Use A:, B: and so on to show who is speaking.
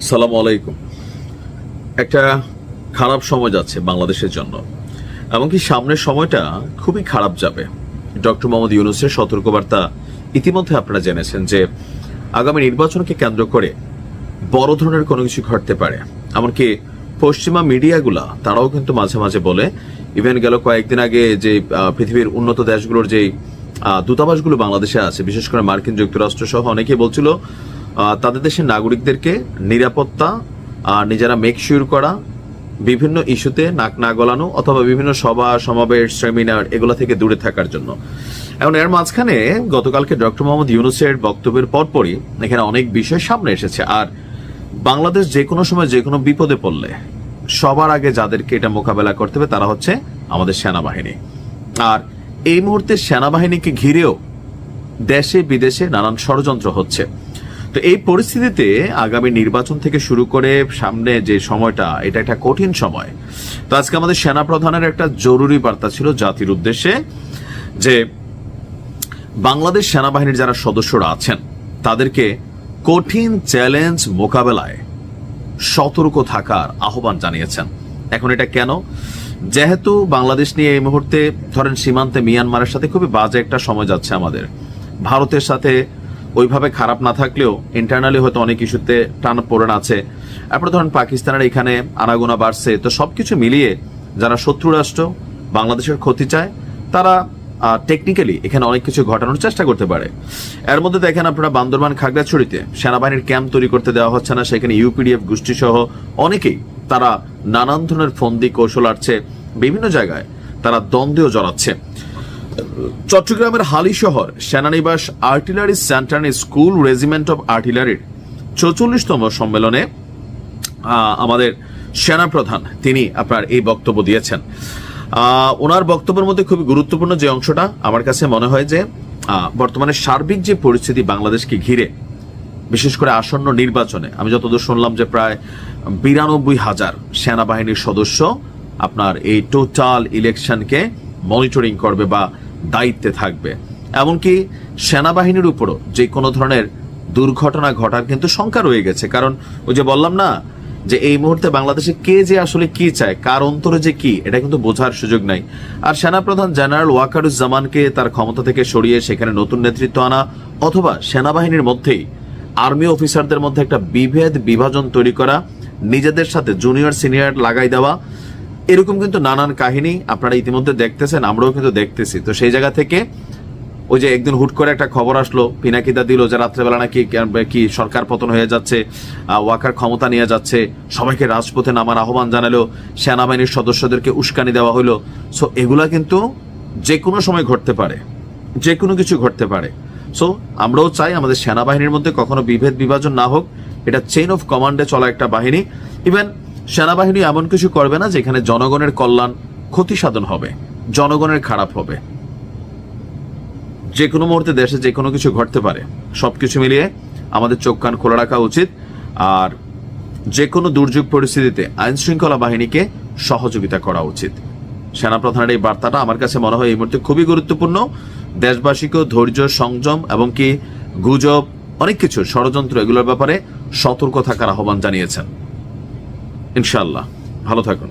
A: সালাম আলাইকুম। একটা খারাপ সময় যাচ্ছে বাংলাদেশের জন্য এমনকি সামনের সময়টা খুবই খারাপ যাবে। ডক্টর মোহাম্মদ ইউনুসের সতর্কবার্তা ইতিমধ্যে আপনারা জেনেছেন যে আগামী নির্বাচনকে কেন্দ্র করে বড় ধরনের কোনো কিছু ঘটতে পারে। এমনকি পশ্চিমা মিডিয়াগুলা তারাও কিন্তু মাঝে মাঝে বলে ইভেন গেল কয়েকদিন আগে যে পৃথিবীর উন্নত দেশগুলোর যে আহ, দূতাবাসগুলো বাংলাদেশে আছে বিশেষ করে মার্কিন যুক্তরাষ্ট্র সহ অনেকেই বলছিল তাদের দেশের নাগরিকদেরকে নিরাপত্তা নিজেরা মেক শিওর করা, বিভিন্ন ইস্যুতে নাক না গলানো অথবা বিভিন্ন সভা, সমাবেশ সেমিনার এগুলো থেকে দূরে থাকার জন্য। এখন এর মাঝখানে গতকালকে ডক্টর মোহাম্মদ ইউনুসের বক্তব্যের পরপরই এখানে অনেক বিষয় সামনে এসেছে। আর বাংলাদেশ যে কোনো সময় যে কোনো বিপদে পড়লে সবার আগে যাদেরকে এটা মোকাবেলা করতে হবে তারা হচ্ছে আমাদের সেনাবাহিনী। আর এই মুহূর্তে সেনাবাহিনীকে ঘিরেও দেশে বিদেশে নানান ষড়যন্ত্র হচ্ছে। তো এই পরিস্থিতিতে আগামী নির্বাচন থেকে শুরু করে সামনে যে সময়টা, এটা একটা কঠিন সময়। তো আজকে আমাদের সেনা প্রধানের একটা জরুরি বার্তা ছিল জাতির উদ্দেশ্যে যে বাংলাদেশ সেনাবাহিনীর যারা সদস্যরা আছেন, তাদেরকে কঠিন চ্যালেঞ্জ মোকাবেলায় সতর্ক থাকার আহ্বান জানিয়েছেন। এখন এটা কেন? যেহেতু বাংলাদেশ নিয়ে এই মুহূর্তে ধরেন সীমান্তে মিয়ানমারের সাথে খুবই বাজে একটা সময় যাচ্ছে আমাদের। ভারতের সাথে ওইভাবে খারাপ না থাকলেও ইন্টারনালি হয়তো অনেক ইস্যুতে টান পড়ে আছে। তারপরে ধরেন পাকিস্তানের এখানে আনাগোনা বাড়ছে। তো সবকিছু মিলিয়ে যারা শত্রু রাষ্ট্র, বাংলাদেশের ক্ষতি চায়, তারা টেকনিক্যালি এখানে অনেক কিছু ঘটানোর চেষ্টা করতে পারে। এর মধ্যে দেখেন আপনারা বান্দরবান খাগড়াছড়িতে সেনাবাহিনীর ক্যাম্প তৈরি করতে দেওয়া হচ্ছে না, সেখানে ইউপিডিএফ গোষ্ঠী সহ অনেকেই তারা নানান ধরনের ফন্দি কৌশল আটছে। বিভিন্ন জায়গায় তারা দ্বন্দ্বেও জড়াচ্ছে। চট্টগ্রামের Halishahar সেনানিবাস artillery centre school regiment of আর্টিলারির চৌচল্লিশতম সম্মেলনে আমাদের সেনা প্রধান তিনি আপনার এই বক্তব্য দিয়েছেন। ওনার বক্তব্যের মধ্যে খুবই গুরুত্বপূর্ণ যে অংশটা, আমার কাছে মনে হয় যে বর্তমানে সার্বিক যে পরিস্থিতি বাংলাদেশকে ঘিরে, বিশেষ করে আসন্ন নির্বাচনে, আমি যতদূর শুনলাম যে প্রায় বিরানব্বই হাজার সেনাবাহিনীর সদস্য আপনার এই টোটাল ইলেকশনকে মনিটরিং করবে বা দায়িত্বে থাকবে। এমনকি সেনাবাহিনীর উপরও যে কোনো ধরনের দুর্ঘটনা ঘটার কিন্তু শঙ্কা রয়ে গেছে। কারণ ওই যে বললাম না, যে এই মুহূর্তে বাংলাদেশে কে যে আসলে কি চায়, কার অন্তরে যে কি, এটা কিন্তু বোঝার সুযোগ নাই। আর সেনাপ্রধান জেনারেল ওয়াকারুজ্জামানকে তার ক্ষমতা থেকে সরিয়ে সেখানে নতুন নেতৃত্ব আনা অথবা সেনাবাহিনীর মধ্যেই আর্মি অফিসারদের মধ্যে একটা বিভেদ বিভাজন তৈরি করা, নিজেদের সাথে জুনিয়র সিনিয়র লাগাই দেওয়া এরকম কিন্তু নানান কাহিনী আপনারা ইতিমধ্যে দেখতেছেন, আমরাও কিন্তু দেখতেছি। তো সেই জায়গা থেকে ওই যে একদিন হুট করে একটা খবর আসলো, পিনাকিদা দিল যে রাত্রেবেলা নাকি কি সরকার পতন হয়ে যাচ্ছে ওয়াকার ক্ষমতা নিয়ে যাচ্ছে, সবাইকে রাজপথে নামার আহ্বান জানালো, সেনাবাহিনীর সদস্যদেরকে উস্কানি দেওয়া হলো। সো এগুলা কিন্তু যে কোনো সময় ঘটতে পারে, যে কোনো কিছু ঘটতে পারে। সো আমরাও চাই আমাদের সেনাবাহিনীর মধ্যে কখনো বিভেদ বিভাজন না হোক, এটা চেইন অফ কমান্ডে চলা একটা বাহিনী। ইভেন সেনাবাহিনী এমন কিছু করবে না যেখানে জনগণের কল্যাণ ক্ষতি সাধন হবে, জনগণের খারাপ হবে। যে কোনো মুহূর্তে দেশে যে কোনো কিছু ঘটতে পারে। সবকিছু মিলিয়ে আমাদের চোখ কান খোলা রাখা উচিত আর যে কোনো দুর্যোগ পরিস্থিতিতে আইন শৃঙ্খলা বাহিনীকে সহযোগিতা করা উচিত। সেনাপ্রধানের এই বার্তাটা আমার কাছে মনে হয় এই মুহূর্তে খুবই গুরুত্বপূর্ণ। দেশবাসীকেও ধৈর্য, সংযম এবং কি গুজব, অনেক কিছু, ষড়যন্ত্র এগুলোর ব্যাপারে সতর্ক থাকার আহ্বান জানিয়েছেন। ইনশাআল্লাহ। ভালো থাকুন।